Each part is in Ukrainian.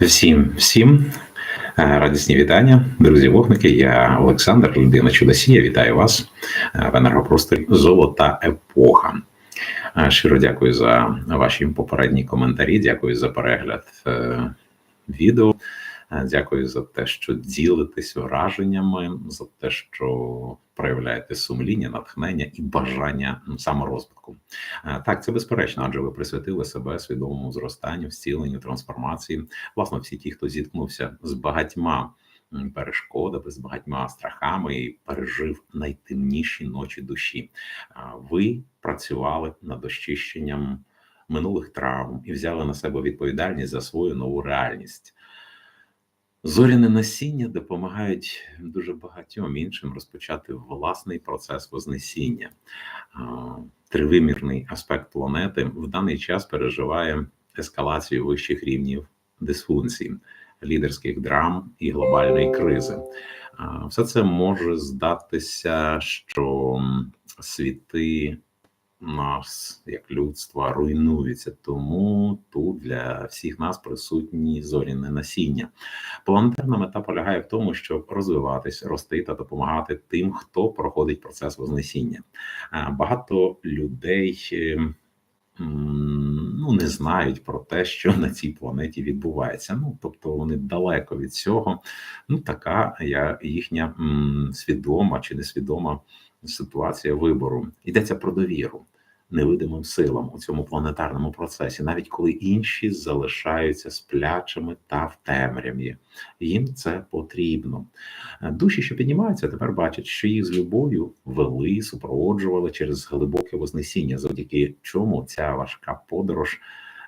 Всім всім е, радісні вітання, друзі вогники. Я Олександр, людина Чудосія. Вітаю вас е, в енергопросторі Золота епоха. Е, Щиро дякую за ваші попередні коментарі. Дякую за перегляд відео. Дякую за те, що ділитесь враженнями, за те, що проявляєте сумління, натхнення і бажання саморозвитку. Е, Так, це безперечно, адже ви присвятили себе свідомому зростанню, зціленню, трансформації. Власне, всі ті, хто зіткнувся з багатьма перешкодами, з багатьма страхами і пережив найтемніші ночі душі. Ви працювали над очищенням минулих травм і взяли на себе відповідальність за свою нову реальність. Зоряне насіння допомагають дуже багатьом іншим розпочати власний процес вознесіння. Тривимірний аспект планети в даний час переживає ескалацію вищих рівнів дисфункцій, лідерських драм і глобальної кризи. Все це може здатися, що світи нас як людства руйнуються, тому тут для всіх нас присутні зоряне насіння. Планетарна мета полягає в тому, щоб розвиватись, рости та допомагати тим, хто проходить процес вознесіння. Багато людей. е, Ну, не знають про те, що на цій планеті відбувається. Ну, тобто вони далеко від цього. Ну, така я їхня м, свідома чи несвідома ситуація вибору. Йдеться про довіру невидимим силам у цьому планетарному процесі, навіть коли інші залишаються сплячими та в темряві. Їм це потрібно. Душі, що піднімаються, тепер бачать, що їх з любов'ю вели, супроводжували через глибоке вознесіння, завдяки чому ця важка подорож.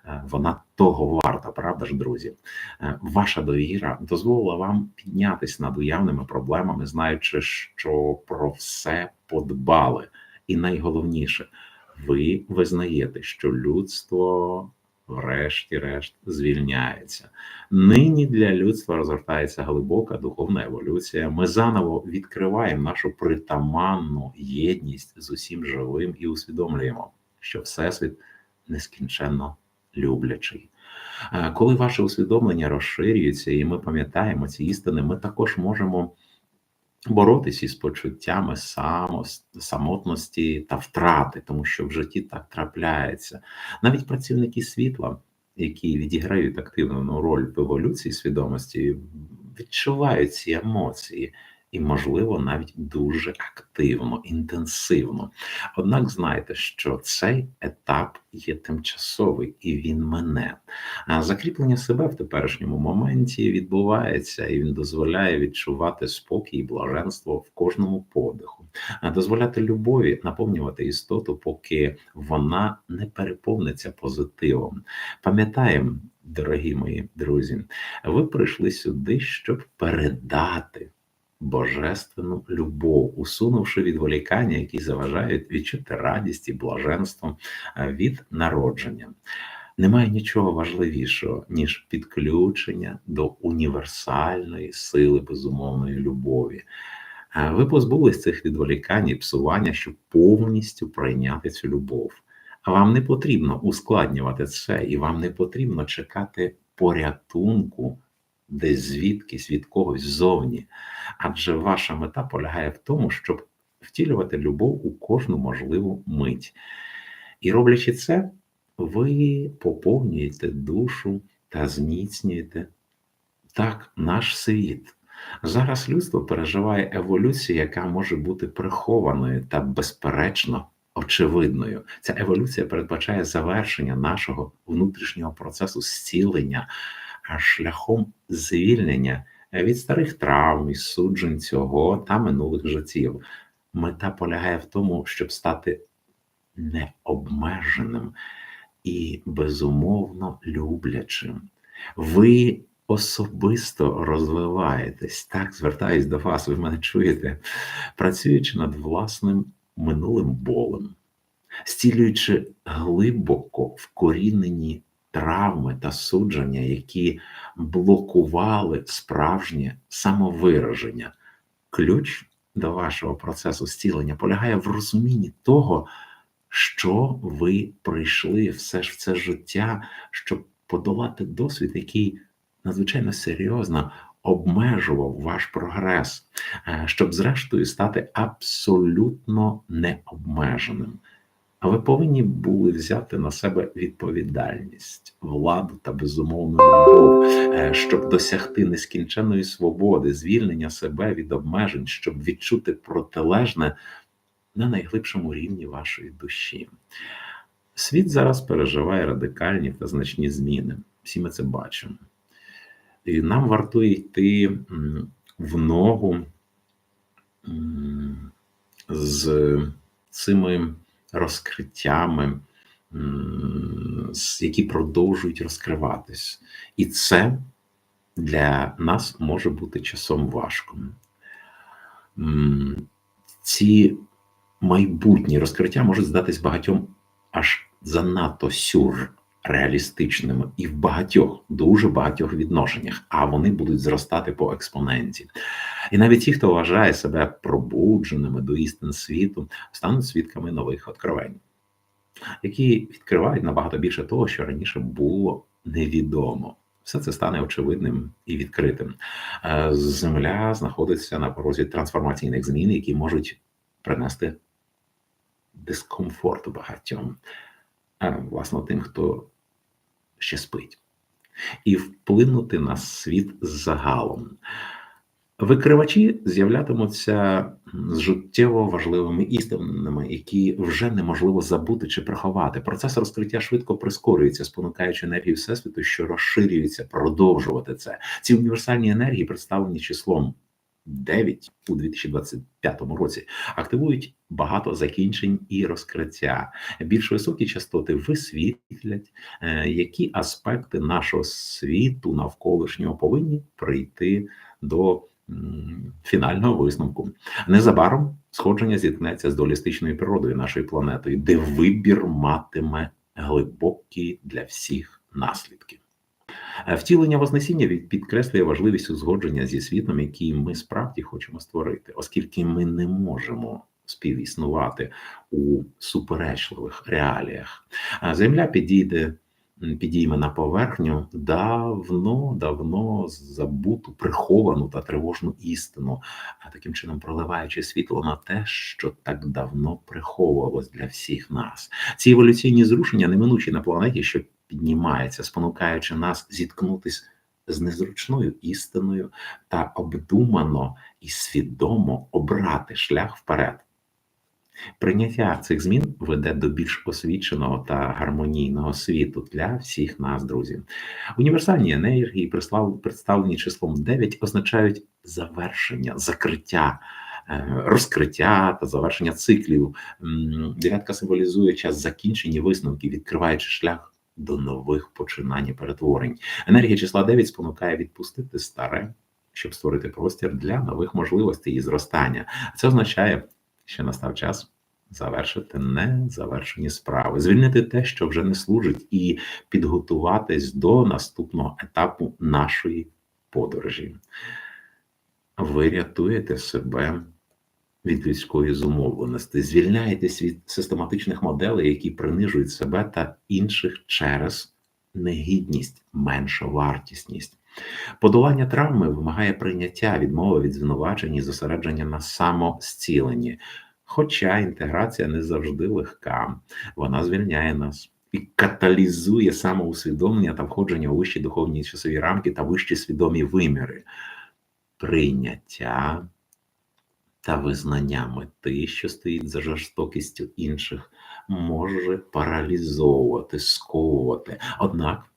е, Вона того варта, правда ж, друзі? Е, Ваша довіра дозволила вам піднятись над уявними проблемами, знаючи, що про все подбали. І найголовніше, ви визнаєте, що людство, врешті-решт, звільняється. Нині для людства розгортається глибока духовна еволюція. Ми заново відкриваємо нашу притаманну єдність з усім живим і усвідомлюємо, що Всесвіт нескінченно люблячий. Е, Коли ваше усвідомлення розширюється, і ми пам'ятаємо ці істини, ми також можемо боротися із почуттями само, самотності та втрати, тому що в житті так трапляється. Навіть працівники світла, які відіграють активну роль в еволюції свідомості, відчувають ці емоції. І, можливо, навіть дуже активно, інтенсивно. Однак знайте, що цей етап є тимчасовий і він мене. А закріплення себе в теперішньому моменті відбувається, і він дозволяє відчувати спокій і блаженство в кожному подиху, дозволяти любові наповнювати істоту, поки вона не переповниться позитивом. Пам'ятаємо, дорогі мої друзі, ви прийшли сюди, щоб передати. Божественну любов, усунувши відволікання, які заважають відчути радість і блаженство е, від народження. Немає нічого важливішого, ніж підключення до універсальної сили безумовної любові. Е, Ви позбулись цих відволікань і псування, щоб повністю прийняти цю любов. А вам не потрібно ускладнювати це, і вам не потрібно чекати порятунку десь звідкись від когось ззовні. Адже ваша мета полягає в тому, щоб втілювати любов у кожну можливу мить. І роблячи це, ви поповнюєте душу та зміцнюєте так наш світ. Зараз людство переживає еволюцію, яка може бути прихованою та безперечно очевидною. Ця еволюція передбачає завершення нашого внутрішнього процесу зцілення, шляхом звільнення від старих травм і суджень цього та минулих життів. Мета полягає в тому, щоб стати необмеженим і безумовно люблячим. Ви особисто розвиваєтесь, так звертаюсь до вас, ви мене чуєте, працюючи над власним минулим болем, зцілюючи глибоко вкорінені травми та судження, які блокували справжнє самовираження. Ключ до вашого процесу зцілення полягає в розумінні того, що ви прийшли все ж в це життя, щоб подолати досвід, який надзвичайно серйозно обмежував ваш прогрес, е, щоб, зрештою, стати абсолютно необмеженим. А ви повинні були взяти на себе відповідальність, владу та безумовну любов, е, щоб досягти нескінченної свободи, звільнення себе від обмежень, щоб відчути протилежне на найглибшому рівні вашої душі. Світ зараз переживає радикальні та значні зміни. Всі ми це бачимо. І нам вартує йти в ногу з цими розкриттями, які продовжують розкриватись. І це для нас може бути часом важко. Ці майбутні розкриття можуть здатись багатьом аж занадто сюрреалістичними і в багатьох, дуже багатьох відношеннях, а вони будуть зростати по експоненті. І навіть ті, хто вважає себе пробудженими до істин світу, стануть свідками нових откровень, які відкривають набагато більше того, що раніше було невідомо. Все це стане очевидним і відкритим. Е, Земля знаходиться на порозі трансформаційних змін, які можуть принести дискомфорт багатьом, власне, тим, хто ще спить, і вплинути на світ загалом. Викривачі з'являтимуться з життєво важливими істинами, які вже неможливо забути чи приховати. Процес розкриття швидко прискорюється, спонукаючи енергію всесвіту, що розширюється, продовжувати це. Ці універсальні енергії представлені числом 9 у 2025 році активують багато закінчень і розкриття. Більш високі частоти висвітлять, е, які аспекти нашого світу навколишнього повинні прийти до фінального висновку. Незабаром сходження зіткнеться з дуалістичною природою нашої планети, де вибір матиме глибокі для всіх наслідки. Е, втілення Вознесіння підкреслює важливість узгодження зі світом, який ми справді хочемо створити, оскільки ми не можемо співіснувати у суперечливих реаліях. Земля підійде. Підійме на поверхню давно, давно забуту, приховану та тривожну істину, а таким чином проливаючи світло на те, що так давно приховувалось для всіх нас. Ці еволюційні зрушення неминучі на планеті, що піднімається, спонукаючи нас зіткнутися з незручною істиною та обдумано і свідомо обрати шлях вперед. Прийняття цих змін веде до більш освіченого та гармонійного світу для всіх нас, друзі. Універсальні енергії, представлені числом 9, означають завершення, закриття, е, розкриття та завершення циклів. Дев'ятка символізує час закінчення висновків, відкриваючи шлях до нових починань і перетворень. Енергія числа 9 спонукає відпустити старе, щоб створити простір для нових можливостей і зростання. Це означає, що настав час. Завершити незавершені справи, звільнити те, що вже не служить, і підготуватись до наступного етапу нашої подорожі. Ви рятуєте себе від людської зумовленості, звільняєтесь від систематичних моделей, які принижують себе та інших через негідність, меншовартісність. Подолання травми вимагає прийняття відмови від звинувачень і зосередження на самозціленні. Хоча інтеграція не завжди легка, вона звільняє нас і каталізує самоусвідомлення та входження у вищі духовні часові рамки та вищі свідомі виміри. Прийняття та визнання мети, що стоїть за жорстокістю інших, може паралізовувати, сковувати. Однак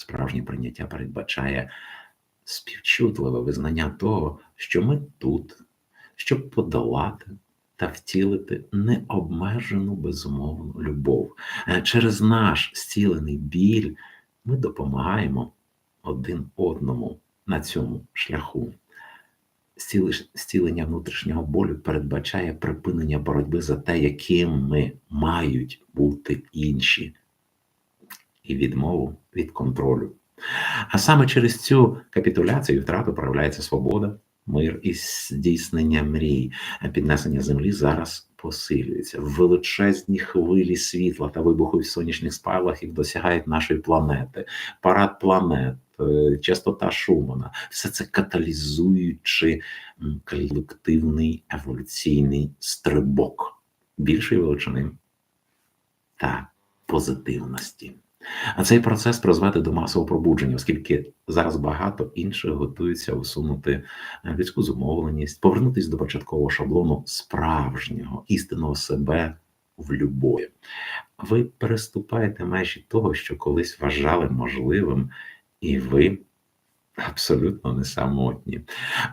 справжнє прийняття передбачає співчутливе визнання того, що ми тут, щоб подолати. Та втілити необмежену безумовну любов. Е, через наш зцілений біль ми допомагаємо один одному на цьому шляху зцілення внутрішнього болю передбачає припинення боротьби за те, якими мають бути інші, і відмову від контролю. А саме через цю капітуляцію і втрату проявляється свобода, мир і здійснення мрій. Піднесення землі зараз посилюється. Величезні хвилі світла та вибухові сонячних спалахів досягають нашої планети, парад планет. Е, частота Шумана, все це каталізуючи колективний еволюційний стрибок більшої величини та позитивності. А цей процес призведе до масового пробудження, оскільки зараз багато інших готуються усунути е, людську зумовленість, повернутися до початкового шаблону справжнього істинного себе в любові. Ви переступаєте межі того, що колись вважали можливим, і ви абсолютно не самотні.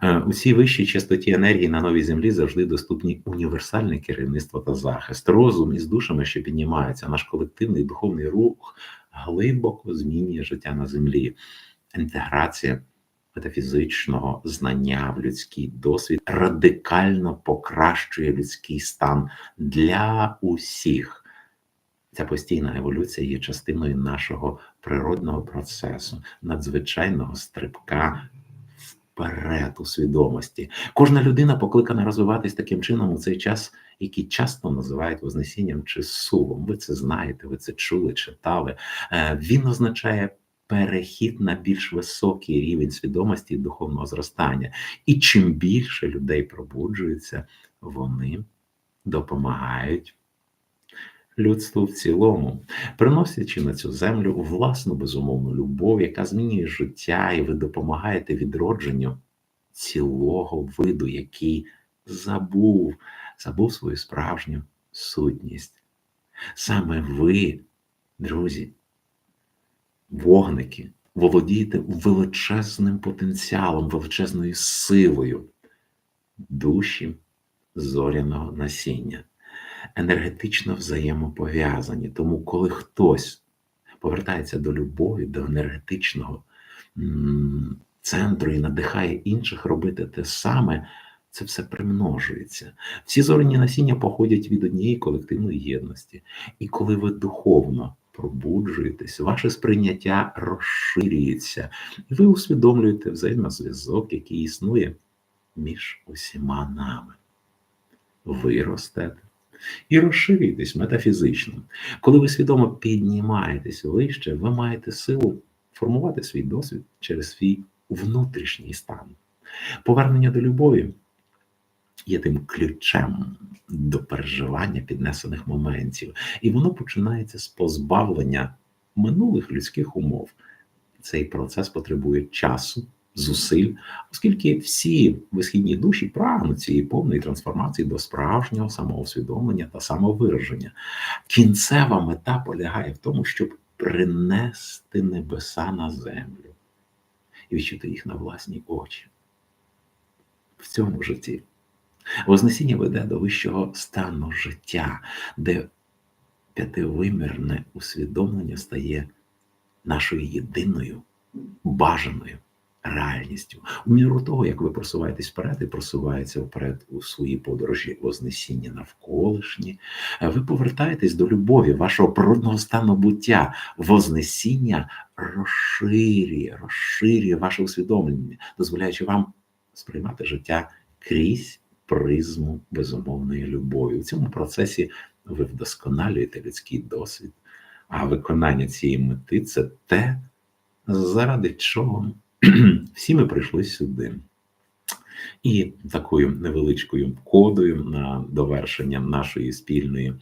Е, у цій вищій частоті енергії на новій землі завжди доступні універсальне керівництво та захист, розум із душами, що піднімаються, наш колективний духовний рух глибоко змінює життя на землі, інтеграція метафізичного знання в людський досвід радикально покращує людський стан для усіх. Ця постійна еволюція є частиною нашого природного процесу, надзвичайного стрибка вперед у свідомості. Кожна людина покликана розвиватись таким чином у цей час, який часто називають Вознесінням чи сувом. Ви це знаєте, ви це чули, читали. Е, він означає. Перехід на більш високий рівень свідомості і духовного зростання. І чим більше людей пробуджується, вони допомагають людству в цілому, приносячи на цю землю власну безумовну любов, яка змінює життя, і ви допомагаєте відродженню цілого виду, який забув, забув свою справжню сутність. Саме ви, друзі, вогники, володієте величезним потенціалом, величезною силою душі зоряного насіння енергетично взаємопов'язані. Тому, коли хтось повертається до любові, до енергетичного центру і надихає інших робити те саме, це все примножується. Всі зорені насіння походять від однієї колективної єдності. І коли ви духовно пробуджуєтесь, ваше сприйняття розширюється, і ви усвідомлюєте взаємозв'язок, який існує між усіма нами. Ви ростете і розширюйтесь метафізично. Коли ви свідомо піднімаєтесь вище, ви маєте силу формувати свій досвід через свій внутрішній стан. Повернення до любові є тим ключем до переживання піднесених моментів, і воно починається з позбавлення минулих людських умов. Цей процес потребує часу зусиль, оскільки всі висхідні душі прагнуть цієї повної трансформації до справжнього самоусвідомлення та самовираження. Кінцева мета полягає в тому, щоб принести небеса на землю і відчути їх на власні очі. В цьому житті. Вознесіння веде до вищого стану життя, де п'ятивимірне усвідомлення стає нашою єдиною бажаною реальністю. У міру того, як ви просуваєтесь вперед і просуваєтеся вперед у своїй подорожі вознесіння навколишні, ви повертаєтесь до любові, вашого природного стану буття, вознесіння розширює, розширює ваше усвідомлення, дозволяючи вам сприймати життя крізь призму безумовної любові. У цьому процесі ви вдосконалюєте людський досвід, а виконання цієї мети це те, заради чого. всі ми прийшли сюди. І такою невеличкою кодою на довершення нашої спільної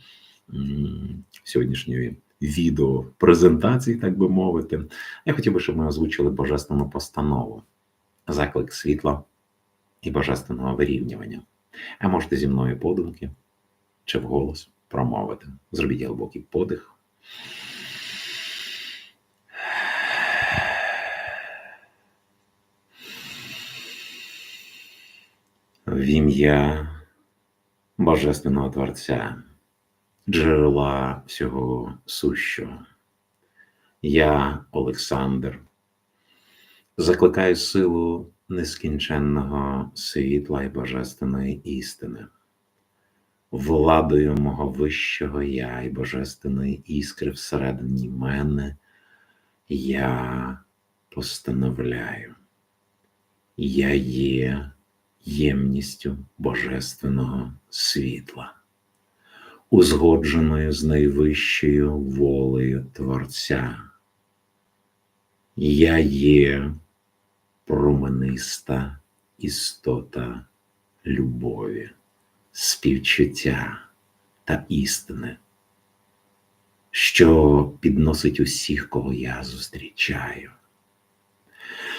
сьогоднішньої відеопрезентації, так би мовити, я хотів би, щоб ми озвучили божественну постанову, заклик світла і божественного вирівнювання. А можете зі мною подумки чи вголос промовити. Зробіть глибокий подих. В ім'я Божественного Творця, джерела всього сущого. Я, Олександр, закликаю силу нескінченного світла і божественної істини, владою мого вищого я і божественної іскри всередині мене, я постановляю. Я є ємністю божественного світла. узгодженою з найвищою волею Творця. Я є промениста істота любові, співчуття та істини, що підносить усіх, кого я зустрічаю.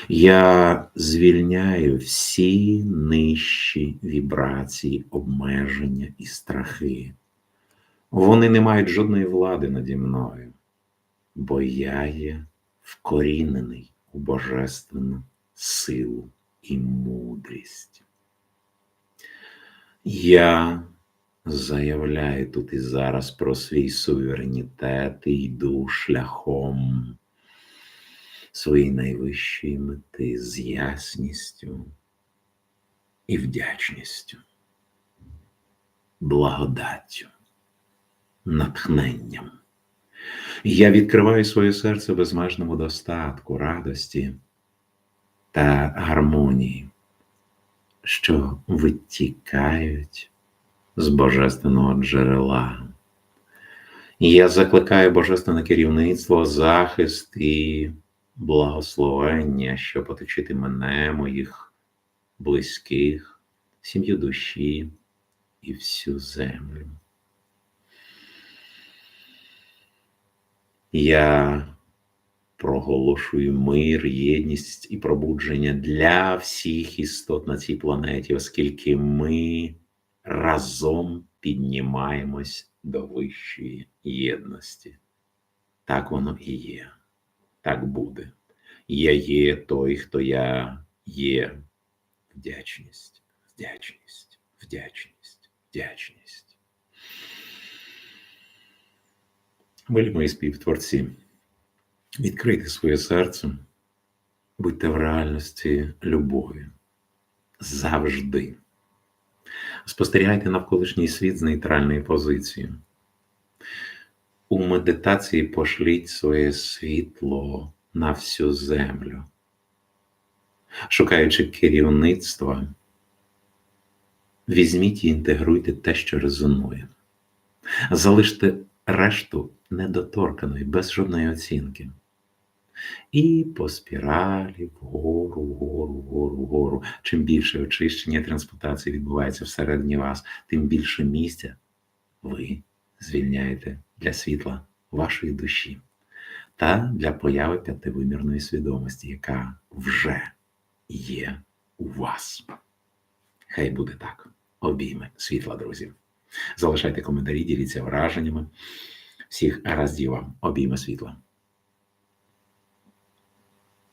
Я звільняю всі нижчі вібрації, обмеження і страхи. Вони не мають жодної влади наді мною, бо я є вкорінений у божественну силу і мудрість. Я заявляю тут і зараз про свій суверенітет і йду шляхом своєї найвищої мети з ясністю і вдячністю, благодаттю, натхненням. Я відкриваю своє серце безмежному достатку, радості та гармонії, що витікають з божественного джерела. Я закликаю божественне керівництво, захист і благословення, щоб оточити мене, моїх близьких, сім'ю душі і всю землю. Я проголошую мир, єдність і пробудження для всіх істот на цій планеті, оскільки ми разом піднімаємось до вищої єдності. Так воно і є, так буде. Я є той, хто я є. Вдячність, вдячність, вдячність, вдячність. Милі мої співтворці, відкрийте своє серце, будьте в реальності любові завжди. Спостерігайте навколишній світ з нейтральної позиції. У медитації пошліть своє світло на всю землю, шукаючи керівництва, візьміть і інтегруйте те, що резонує. Залиште решту недоторканою, без жодної оцінки. І по спіралі вгору, вгору, вгору, вгору. Чим більше очищення трансплантації відбувається всередині вас, тим більше місця ви звільняєте для світла вашої душі та для появи п'ятивимірної свідомості, яка вже є у вас. Хай буде так. Обійми світла, друзі. Залишайте коментарі, діліться враженнями. Всіх разів вам, обійми світла.